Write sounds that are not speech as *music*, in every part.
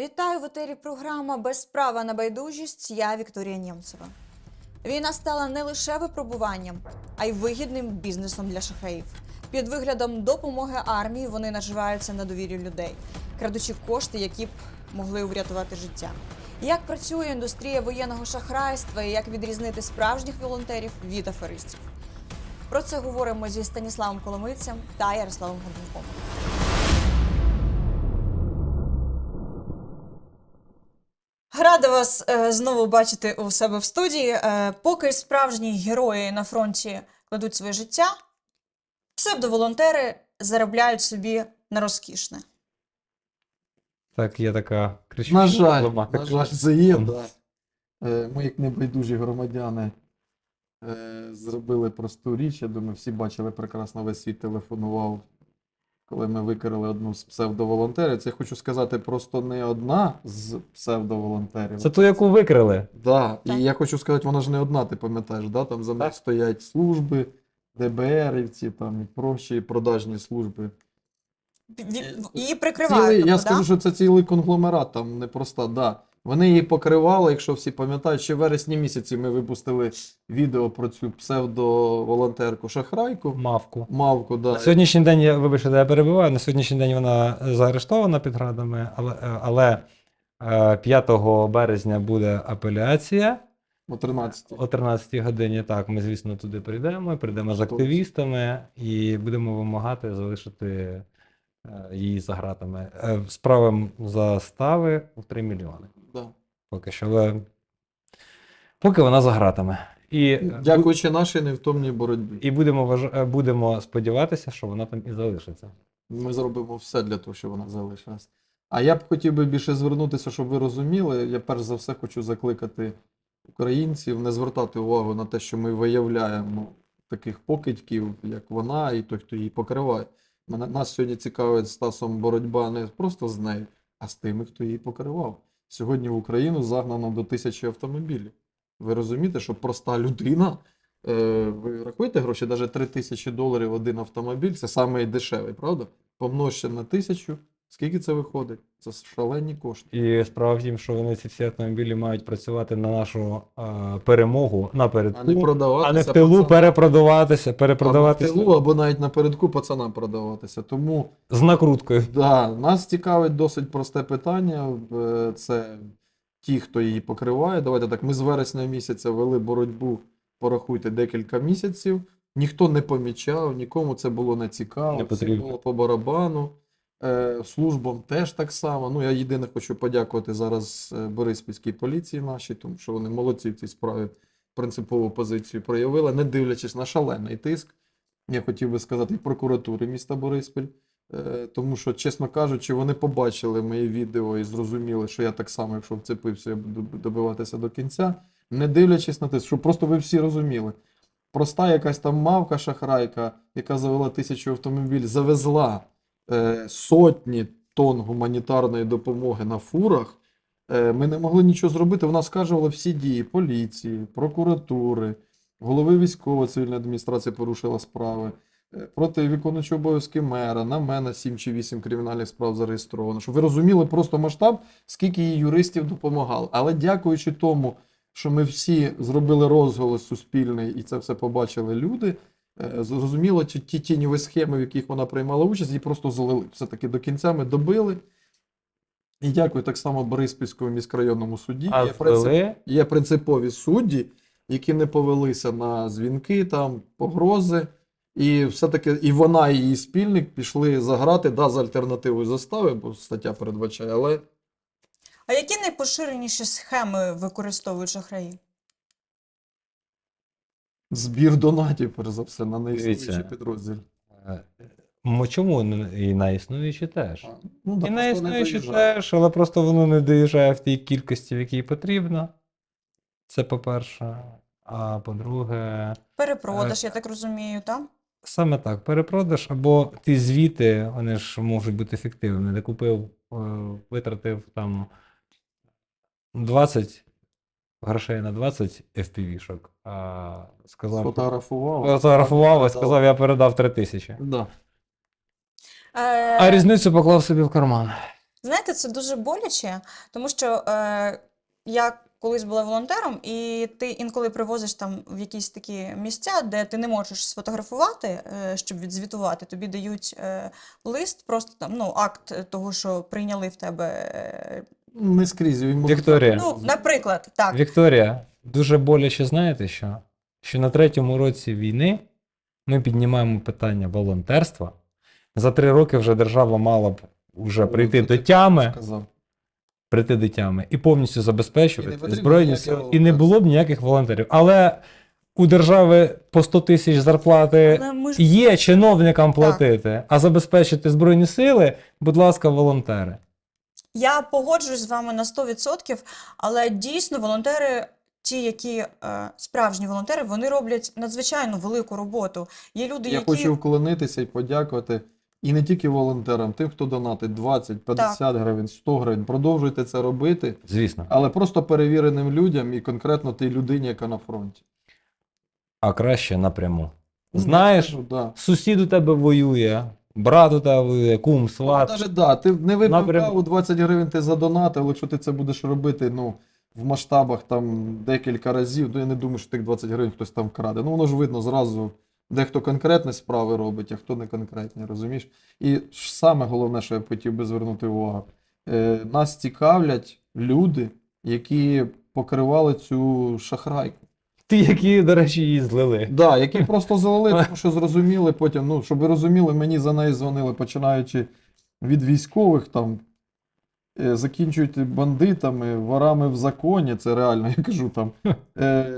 Вітаю в етері програма Без права на байдужість. Я Вікторія Нємцева. Війна стала не лише випробуванням, а й вигідним бізнесом для шахраїв. Під виглядом допомоги армії вони наживаються на довірі людей, крадучи кошти, які б могли врятувати життя. Як працює індустрія воєнного шахрайства і як відрізнити справжніх волонтерів від аферистів? Про це говоримо зі Станіславом Коломийцем та Ярославом Годунком. Рада вас е, знову бачити у себе в студії. Е, поки справжні герої на фронті кладуть своє життя, псевдоволонтери заробляють собі на розкішне. Так, є така кричуща На жаль, проблема. на жаль, це є, да. Е, Ми, як небайдужі громадяни, е, зробили просту річ. Я думаю, всі бачили прекрасно, весь світ телефонував, коли ми викрили одну з псевдоволонтерів. Це я хочу сказати, просто не одна з псевдоволонтерів. Це ту, яку викрили. Да. Так. І я хочу сказати, вона ж не одна, ти пам'ятаєш, да? там за Так. стоять служби, ДБРівці, там і прочі продажні служби. Її прикривають. Цілий, я тобто, скажу, да? що це цілий конгломерат, там непроста, да. Вони її покривали, якщо всі пам'ятають, ще в вересні місяці ми випустили відео про цю псевдоволонтерку Шахрайку. Мавку. Мавку, да. На сьогоднішній день, я вибачте, я перебиваю. На сьогоднішній день вона заарештована під градами, але, е, але е, 5 березня буде апеляція О 13 о 13 годині. Так, ми, звісно, туди прийдемо, прийдемо з активістами і будемо вимагати залишити е, її за гратами. Е, Справимо застави в 3 мільйони. Поки що, але поки вона за гратами. І, е, Дякуючи нашій невтомній боротьбі. І будемо важ... е, будемо сподіватися, що вона там і залишиться. Ми зробимо все для того, щоб вона залишилась. А я б хотів би більше звернутися, щоб ви розуміли. Я перш за все хочу закликати українців не звертати увагу на те, що ми виявляємо таких покидьків, як вона, і той, хто її покриває. Мене нас сьогодні цікавить з Стасом боротьба не просто з нею, а з тими, хто її покривав. Сьогодні в Україну загнано до тисячі автомобілів. Ви розумієте, що проста людина. Е, ви рахуєте гроші, навіть 3 тисячі доларів один автомобіль, це найдешевий, правда? Помножте на тисячу, скільки це виходить? Це шалені кошти. І справа в тім, що вони ці всі автомобілі мають працювати на нашу е, перемогу напередку, А не продаватися. а не в тилу пацанам. перепродаватися, Або в тилу, або навіть напередку пацанам продаватися. Тому з накруткою. да, нас цікавить досить просте питання. Е, Це ті, хто її покриває. Давайте так, ми з вересня місяця вели боротьбу, порахуйте, декілька місяців. Ніхто не помічав, нікому це було не цікаво, Не це було по барабану. Е, Службам теж так само. Ну, я єдине хочу подякувати зараз е, Бориспільській поліції нашій, тому що вони молодці в цій справі принципову позицію проявили, не дивлячись на шалений тиск. Я хотів би сказати, і прокуратури міста Бориспіль. Е, Тому що, чесно кажучи, вони побачили мої відео і зрозуміли, що я так само, якщо вцепився, я буду добиватися до кінця, не дивлячись на те, що просто ви всі розуміли. Проста якась там мавка шахрайка, яка завела тисячу автомобіль, завезла сотні тонн гуманітарної допомоги на фурах. Е, ми не могли нічого зробити. Вона скажувала всі дії поліції, прокуратури, голови військово-цивільної адміністрації порушила справи. Е, Проти виконуючого обов'язки мера, на мене 7 чи 8 кримінальних справ зареєстровано. Щоб ви розуміли просто масштаб, скільки їй юристів допомагало. Але дякуючи тому, що ми всі зробили розголос суспільний і це все побачили люди, е, зрозуміло, ті, ті тіньові схеми, в яких вона приймала участь, її просто залили. Все-таки до кінця ми добили. І дякую так само Бориспільському міськрайонному суді. А Є принцип- Є принципові судді, які не повелися на дзвінки, там, погрози. І все-таки і вона, і її спільник пішли заграти, да, з альтернативою застави, бо стаття передбачає, але А які найпоширеніші схеми використовують шахраї? Збір донатів, перш за все, на неіснуючий Дивіться. підрозділ. Е, м, Чому не- і на існуючі теж? Ну, да, І на просто не існуючі доїжджає. теж, але просто воно не доїжджає в тій кількості, в якій потрібно. Це по-перше. А по-друге, Перепродаж, я так розумію, так? саме так, перепродаж або ті звіти, вони ж можуть бути ефективними. Ти купив, е, витратив там 20 грошей на 20 FPV-шок, а сказав, Фотографував. фотографував і сказав, я передав 3 тисячі. Да. Е, А різницю поклав собі в карман. Знаєте, це дуже боляче, тому що е, я колись була волонтером, і ти інколи привозиш там в якісь такі місця, де ти не можеш сфотографувати, е, щоб відзвітувати. Тобі дають е, лист, просто там ну, акт того, що прийняли в тебе. е, Не скрізь. він може- Вікторія. Ну, наприклад, так. Вікторія, дуже боляче знаєте що? Що на третьому році війни ми піднімаємо питання волонтерства. За три роки вже держава мала б вже прийти до тями, Сказав. прийти до тями і повністю І не забезпечувати потрібно збройні сили. І не було б ніяких волонтерів. Але у держави по 100 тисяч зарплати Але ми ж є чиновникам платити, а забезпечити збройні сили, будь ласка, волонтери. Я погоджуюсь з вами на 100%, але дійсно волонтери, ті, які е, справжні волонтери, вони роблять надзвичайно велику роботу. Є люди, Я які хочу вклонитися і подякувати. І не тільки волонтерам, тим, хто донатить 20, 50 гривень, 100 гривень. Продовжуйте це робити, Звісно. але просто перевіреним людям і конкретно тій людині, яка на фронті. А краще напряму. Знаєш, Ну, да. сусід у тебе воює, брат у кум, сват. Даже, да, ти не випив Напрям- каву, 20 гривень ти задонатив, якщо ти це будеш робити ну, в масштабах там декілька разів, то я не думаю, що тих 20 гривень хтось там вкраде. Ну воно ж видно зразу, де хто конкретні справи робить, а хто не конкретні, розумієш? І ж саме головне, що я б хотів би звернути увагу, е, нас цікавлять люди, які покривали цю шахрайку. Ті, які, до речі, її злили. Да, які просто залили, тому що зрозуміли потім, ну, щоб ви розуміли, мені за неї дзвонили, починаючи від військових там, е, закінчують бандитами, ворами в законі, це реально, я кажу там, е,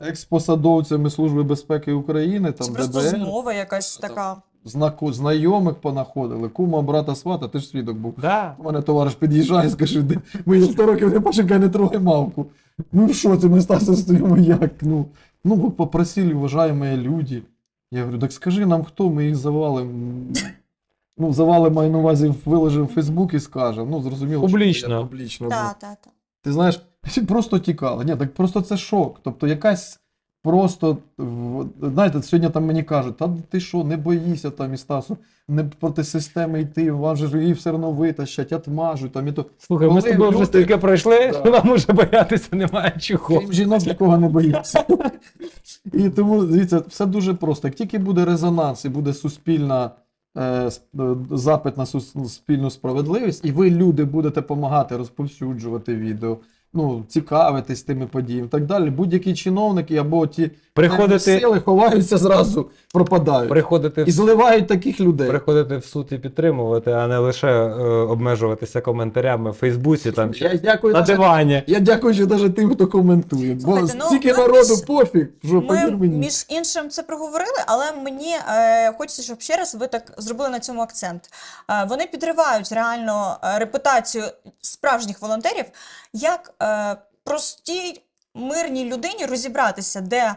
експосадовцями Служби безпеки України, це просто ДБР, змова якась така. Знаку, знайомих понаходили, кума, брата, свата, ти ж свідок був. Да. У мене товариш під'їжджає і скаже, «Де- ми за 100 років не почекай, не трогай мавку. Ну що це ми Стасом стоїмо як? Ну, ну ви попросили, уважаємо люди. Я говорю, так скажи нам хто, ми їх завалимо. Ну, завали маю на увазі, виложимо в Фейсбук і скажемо. Ну, зрозуміло, що Публічно. я публічно. Та, да. та, та. Ти знаєш, всі просто тікали. Ні, так просто це шок. Тобто якась просто, знаєте, сьогодні там мені кажуть, та ти що, не боїся там і Стасу, не проти системи йти, вам же її все одно витащать, отмажуть там і то. Слухай, ми з Коли тобою вже стільки пройшли, Да. що нам уже боятися немає чого. Крім жінок нікого не боїться. І тому, дивіться, все дуже просто. Як тільки буде резонанс і буде суспільна е, е, запит на суспільну справедливість, і ви, люди, будете допомагати розповсюджувати відео, ну, цікавитись тими подіями і так далі. Будь-які чиновники або ті Приходити, сили ховаються зразу, пропадають. приходити, І зливають таких людей. приходити в суд і підтримувати, а не лише е, обмежуватися коментарями в Фейсбуці там Я дякую, на дивані. я дякую ще навіть тим, хто коментує. Бо Слухайте, ну, стільки ми народу ж- пофіг, що Ми мені. між іншим це проговорили, але мені е, хочеться, щоб ще раз ви так зробили на цьому акцент. Е, вони підривають реально е, репутацію справжніх волонтерів, як е, простій мирній людині розібратися, де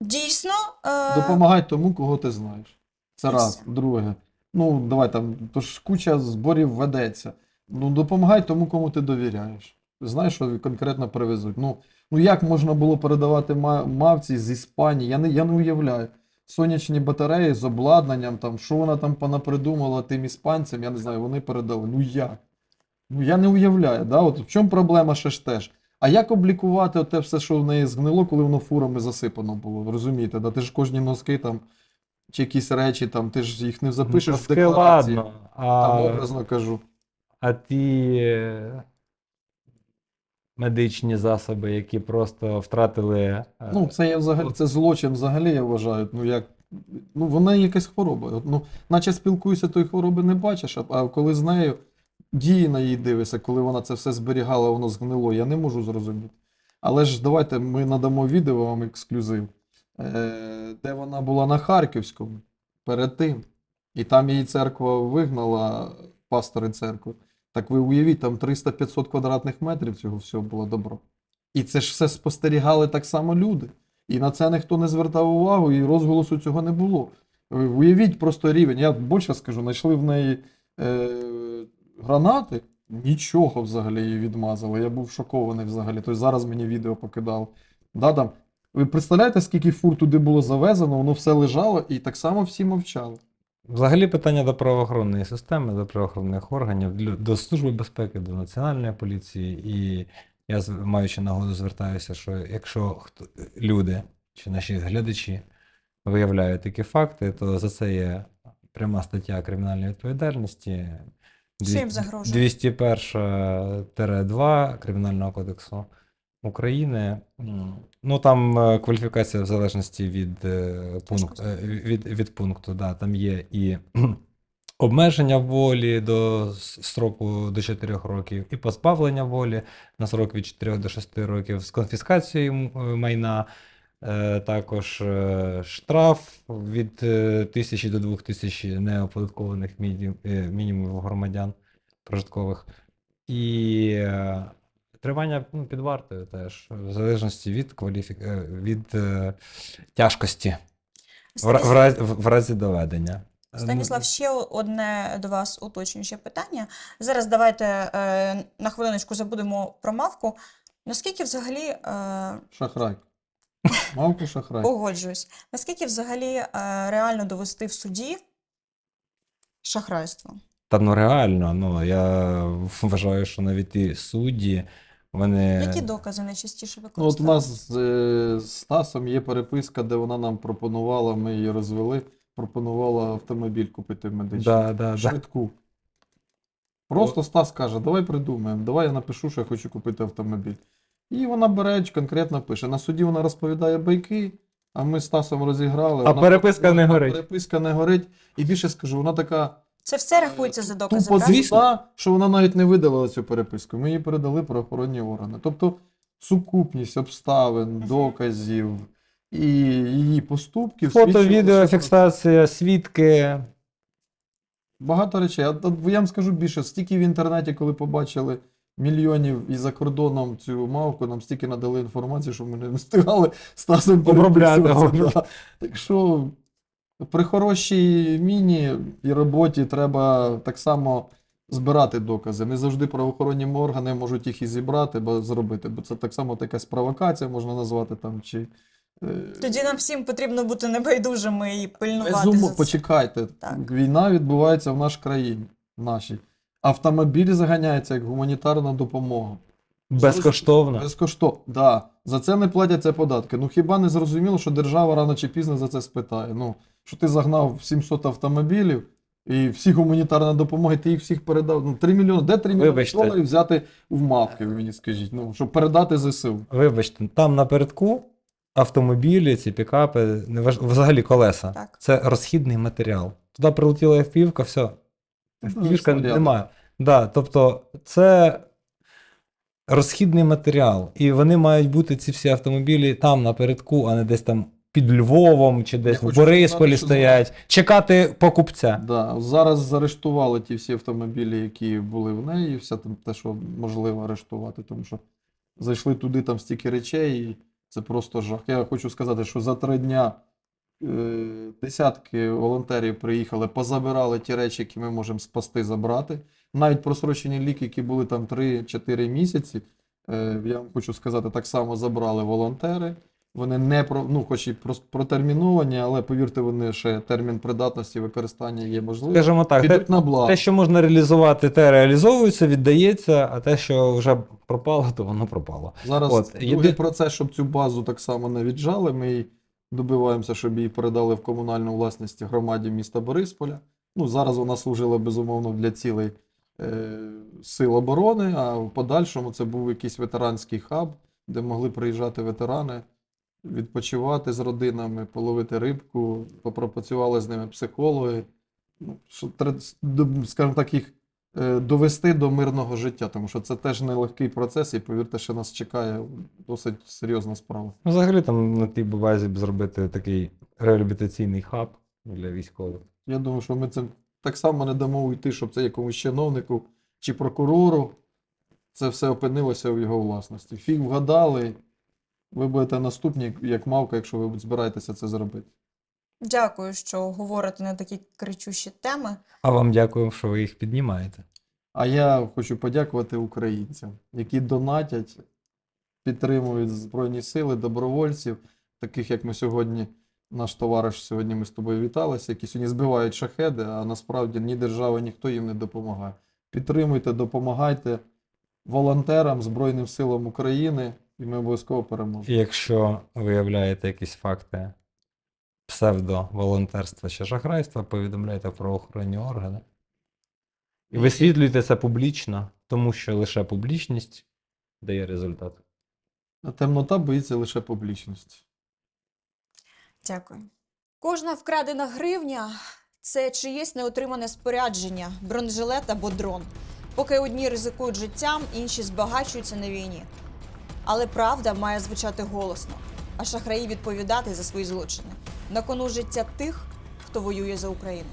дійсно е, Допомагай тому, кого ти знаєш. Це раз. Друге. Ну, давай там, то ж куча зборів ведеться. Ну, допомагай тому, кому ти довіряєш. Знаєш, що конкретно привезуть. Ну, ну як можна було передавати мавці з Іспанії? Я не, я не уявляю. Сонячні батареї з обладнанням, там, що вона там понапридумала тим іспанцям, я не знаю, вони передали. Ну як? Ну я не уявляю, да? От в чому проблема ще ж теж? А як облікувати те все, що в неї згнило, коли воно фурами засипано було? Розумієте, да? Ти ж кожні носки там, чи якісь речі, там, ти ж їх не запишеш в декларації. ладно. Там образно кажу. а ті е, медичні засоби, які просто втратили. е, Ну, це я взагалі, це злочин взагалі, я вважаю. Ну, як, ну, вона якась хвороба. Ну, наче спілкуєшся, тої хвороби не бачиш, а, а коли з нею дії на її дивишся, коли вона це все зберігала, воно згнило, я не можу зрозуміти. Але ж давайте ми надамо відео вам ексклюзив, е, де вона була на Харківському перед тим. І там її церква вигнала, пастори церкви. Так ви уявіть, там 300-500 квадратних метрів цього всього було добро. І це ж все спостерігали так само люди. І на це ніхто не звертав увагу, і розголосу цього не було. Ви Уявіть просто рівень. Я більше скажу, знайшли в неї е, гранати, нічого взагалі її відмазали. Я був шокований взагалі. Тобто зараз мені відео покидав. Да, там, ви представляєте, скільки фур туди було завезено, воно все лежало, і так само всі мовчали. Взагалі питання до правоохоронної системи, до правоохоронних органів, до Служби безпеки, до Національної поліції. І я, маючи нагоду, звертаюся, що якщо хто, люди чи наші глядачі виявляють такі факти, то за це є пряма стаття кримінальної відповідальності. Дві- загрожує? 201-2 Кримінального кодексу України. Ну там е, кваліфікація в залежності від, е, пункт, е, від, від пункту. Да, там є і *clears throat* обмеження волі до строку до 4 років, і позбавлення волі на срок від 4 до 6 років з конфіскацією майна. Е, Також е, штраф від е, 1000 до 2000 неоподаткованих міні- мінімумів громадян прожиткових. І тримання ну, під вартою теж, в залежності від кваліфік... е, від е, тяжкості в, в, разі, в разі доведення. Станіслав, ще одне до вас уточнююче питання. Зараз давайте е, на хвилиночку забудемо про мавку. Наскільки взагалі е, Шахрай. *laughs* Мавку шахрай. погоджуюсь, наскільки взагалі е, реально довести в суді шахрайство? Та ну реально, ну я *laughs* вважаю, що навіть і судді, вони. Які докази найчастіше Ну, от у використовують? нас з, е, з Стасом є переписка, де вона нам пропонувала, ми її розвели, пропонувала автомобіль купити медичний. Да, да, да. Швидку. Просто Стас каже, давай придумаємо, давай я напишу, що я хочу купити автомобіль. І вона бере, конкретно пише. На суді вона розповідає байки, а ми з Стасом розіграли. А вона- переписка не горить. Переписка не горить. І більше скажу, вона така Це все рахується за докази, тупо звісна, що вона навіть не видалила цю переписку. Ми її передали правоохоронні органи. Тобто сукупність обставин, доказів і її поступків. Фото, відео, фіксація, свідки. Багато речей. А я вам скажу більше, стільки в інтернеті, коли побачили мільйонів і за кордоном цю мавку, нам стільки надали інформації, що ми не встигали Стасом Обробляти. да. Так що при хорошій міні і роботі треба так само збирати докази. Не завжди правоохоронні органи можуть їх і зібрати, бо зробити, бо це так само якась провокація можна назвати там. чи... е, Тоді нам всім потрібно бути небайдужими і пильнувати Безумовно, за це. почекайте. Так. Війна відбувається в нашій країні. Нашій. Автомобіль заганяється як гуманітарна допомога. Безкоштовно. Безкоштовно. Да. За це не платяться податки. Ну хіба не зрозуміло, що держава рано чи пізно за це спитає? Ну, що ти загнав 700 автомобілів і всі гуманітарна допомога, і ти їх всіх передав. Ну, 3 мільйони. Де 3 мільйони Вибачте. доларів взяти в мавки, ви мені скажіть, ну, щоб передати ЗСУ. Вибачте, там напередку автомобілі, ці пікапи, неваж... взагалі колеса. Так. Це розхідний матеріал. Туди прилетіла FPV-ка, все. FPV-шка немає. Да, тобто це розхідний матеріал. І вони мають бути ці всі автомобілі там напередку, а не десь там під Львовом чи десь в Борисполі стоять. Чекати покупця. Да, зараз заарештували ті всі автомобілі, які були в неї, і все там те, що можливо арештувати, тому що зайшли туди там стільки речей, і це просто жах. Я хочу сказати, що за три дня е, десятки волонтерів приїхали, позабирали ті речі, які ми можемо спасти, забрати. Навіть просрочені ліки, які були там 3-4 місяці, е, я вам хочу сказати, так само забрали волонтери. Вони не про, ну, хоч і протерміновані, але повірте, вони ще термін придатності використання є можливий. Скажімо так, те, на благо. те, що можна реалізувати, те реалізовується, віддається, а те, що вже пропало, то воно пропало. Зараз От, другий єди- процес, щоб цю базу так само не віджали. Ми її добиваємося, щоб її передали в комунальну власність громаді міста Борисполя. Ну, зараз вона служила безумовно для цілей е, сил оборони, а в подальшому це був якийсь ветеранський хаб, де могли приїжджати ветерани, відпочивати з родинами, половити рибку, попрацювали з ними психологи. Ну, скажімо так, їх довести до мирного життя, тому що це теж нелегкий процес, і повірте, що нас чекає досить серйозна справа. Ну, Взагалі там на тій базі б зробити такий реабілітаційний хаб для військових. Я думаю, що ми це так само не дамо уйти, щоб це якомусь чиновнику чи прокурору це все опинилося в його власності. Фіг вгадали, ви будете наступні, як мавка, якщо ви збираєтеся це зробити. Дякую, що говорите на такі кричущі теми. А вам дякую, що ви їх піднімаєте. А я хочу подякувати українцям, які донатять, підтримують Збройні Сили, добровольців, таких як ми сьогодні, наш товариш, сьогодні ми з тобою віталися, які сьогодні збивають шахеди, а насправді ні держава, ніхто їм не допомагає. Підтримуйте, допомагайте волонтерам, Збройним силам України, і ми обов'язково переможемо. І якщо виявляєте якісь факти псевдоволонтерства чи шахрайства, повідомляйте в правоохоронні органи. І висвітлюйте це публічно, тому що лише публічність дає результат. А темнота боїться лише публічності. Дякую. Кожна вкрадена гривня це чиєсь неотримане спорядження, бронежилет або дрон. Поки одні ризикують життям, інші збагачуються на війні. Але правда має звучати голосно, а шахраї відповідати за свої злочини. На кону життя тих, хто воює за Україну.